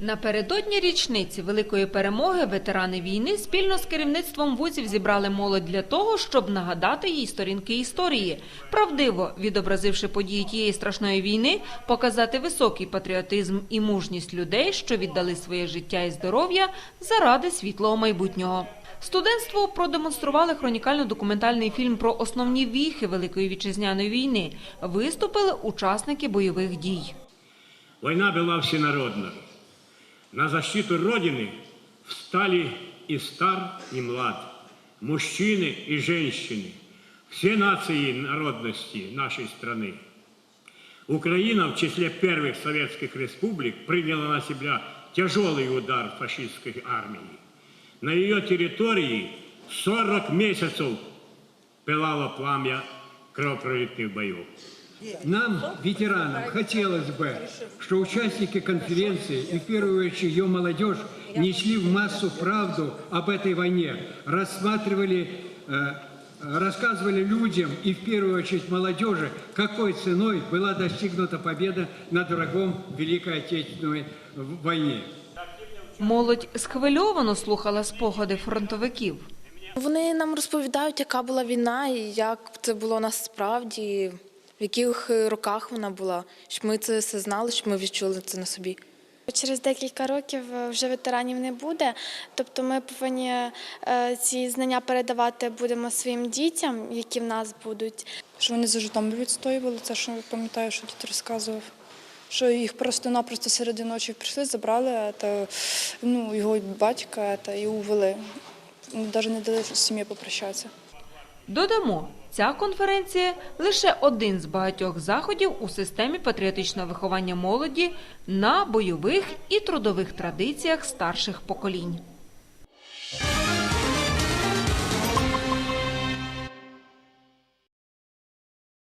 Напередодні річниці великої перемоги ветерани війни спільно з керівництвом вузів зібрали молодь для того, щоб нагадати їй сторінки історії, правдиво відобразивши події тієї страшної війни, показати високий патріотизм і мужність людей, що віддали своє життя і здоров'я заради світлого майбутнього. Студентству продемонстрували хронікально-документальний фільм про основні віхи Великої вітчизняної війни. Виступили учасники бойових дій. Война была всенародна На защиту Родины встали и стар, и млад, мужчины и женщины, все нации и народности нашей страны. Украина в числе первых советских республик приняла на себя тяжелый удар фашистской армии. На ее территории 40 месяцев пылало пламя кровопролитных боев. Нам, ветеранам, хотелось бы, что участники конференции, и в первую очередь ее молодежь, несли в массу правду об этой войне, рассматривали, э, рассказывали людям и в первую очередь молодежи, какой ценой была достигнута победа над врагом в Великой Отечественной войне. Молодь схвильовано слухала спогади фронтовиків. Вони нам розповідають, яка була війна і як це було насправді, в яких роках вона була, щоб ми це все знали, щоб ми відчули це на собі. Через декілька років е, вже ветеранів не буде. Тобто ми повинні е, ці знання передавати будемо своїм дітям, які в нас будуть. що вони за Житомир відстоювали, це що пам'ятаю, що дід розказував. Що їх просто-напросто серед ночі прийшли, забрали та, ну, його батька та, і увели. Навіть не дали з сім'єю попрощатися. Додамо, ця конференція лише один з багатьох заходів у системі патріотичного виховання молоді на бойових і трудових традиціях старших поколінь.